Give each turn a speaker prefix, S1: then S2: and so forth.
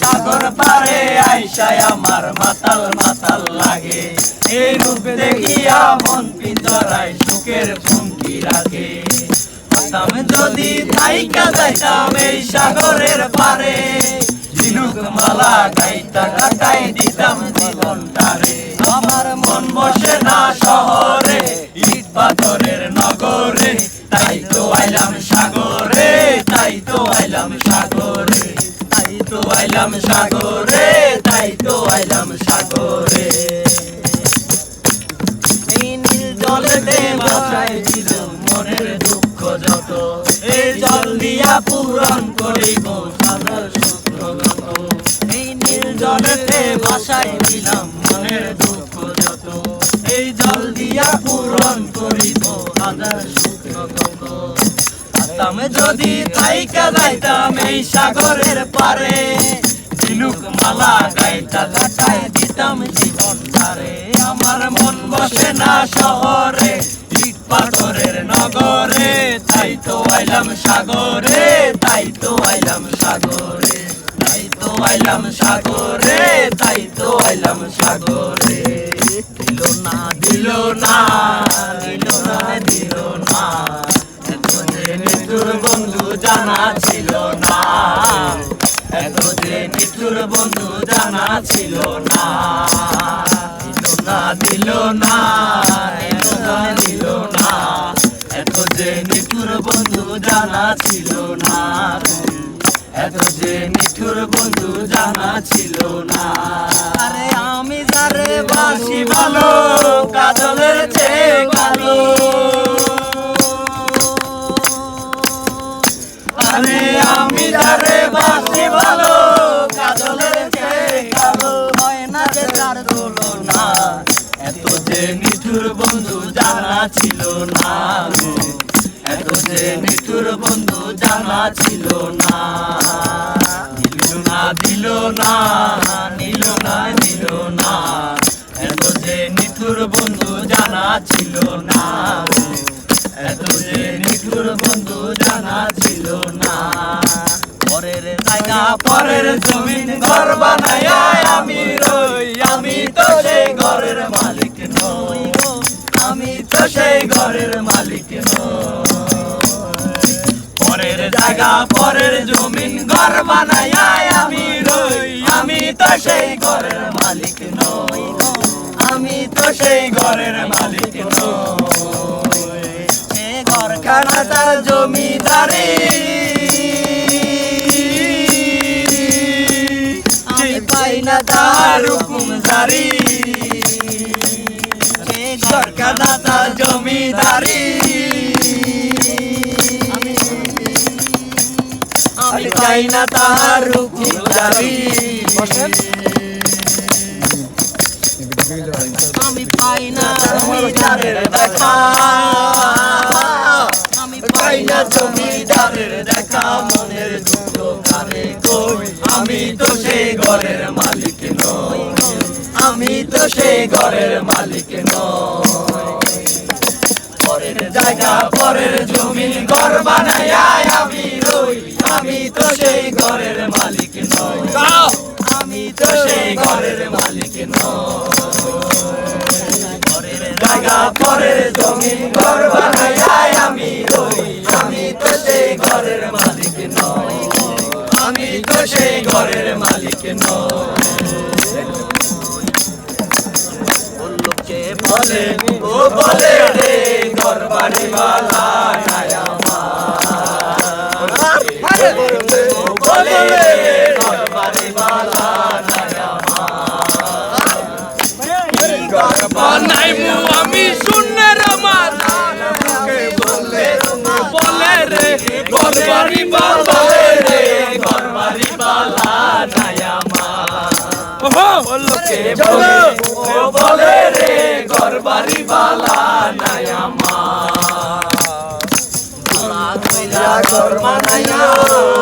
S1: সাগর পারে আইসায় আমার মাতাল মাতাল লাগে। এই রূপ দেখিয়া মন পিঞ্জরায় সুখের ফুঙ্কি রাখে। হতাম যদি থাইকা যাইতাম এই সাগরের পারে। ঝিনুক মালা গাইতা কাটাই দিতাম জীবনটারে। আমার মন বসে না শহরে আইলাম সাগরে, তাই তো আইলাম সাগরে। এই নীল জলেতে বাসায় দিল মনের দুঃখ যত। এই জল দিয়া পূরণ করিব সাদার শুক্রগত এই নীল জলেতে বাসায় দিলাম মনের দুঃখ যত। এই জল দিয়া পূরণ করিব শুক্রগত আসতাম যদি থাইকা যাইতাম এই সাগরের পারে। ঝিনুক মালা গাইতা কাটাই দিতাম জীবন তারে আমার মন বসে না শহরে পাথরের নগরে। তাই তো আইলাম সাগরে, তাই তো আইলাম সাগরে। তাই তো আইলাম সাগরে, তাই তো আইলাম সাগরে। দিল না দিল না দিল না দিল না। এত বন্ধু জানা ছিল না। এত যে নিঠুর বন্ধু জানা ছিল না। দিল না দিল না। এত যে নিঠুর বন্ধু জানা ছিল না। এত যে নিঠুর বন্ধু জানা ছিল না। আরে আমি যারে বাসি ভালো ছিল না গো। এত যে নিঠুর বন্ধু জানা ছিল না। দিল না দিল না নিল না নিল না। এত যে নিঠুর বন্ধু জানা ছিল না এত যে নিঠুর বন্ধু জানা ছিল না। পরের জায়গা, পরের জমিন ঘর বানায় আমি। ঘরের মালিক পরের জায়গা, পরের জমিন, ঘর বানায় আমি আমি তো সেই ঘরের মালিক নই। আমি তো সেই ঘরের মালিক নই। সে ঘর খানা জমিদারি। পাই না তার হুকুম জারি। না জারি আমি পাই না জমিদারের দেখা। আমি পাই না জমিদারের দেখা মনের দুঃখ কারে কই? আমি তো সেই ঘরের মালিক নই। আমি তো সেই ঘরের মালিক নই। পরের জায়গা পরের জমিন ঘর বানায় আমি তো সেই ঘরের মালিক নই। আমি তো সেই ঘরের মালিক পরের জায়গা পরের জমিন ঘর বানায় আমি রই। আমি তো সেই ঘরের মালিক নই। আমি তো সেই ঘরের মালিক লোকে বলে? ও বলে রে ঘর বাড়ি বালা
S2: আমি শূন্যের মালা
S1: বলে
S2: বলে রে বাবা
S1: বলে রে ঘর বাড়ি বালা আমার
S2: লোকে
S1: বলে ও রে বালা কইরা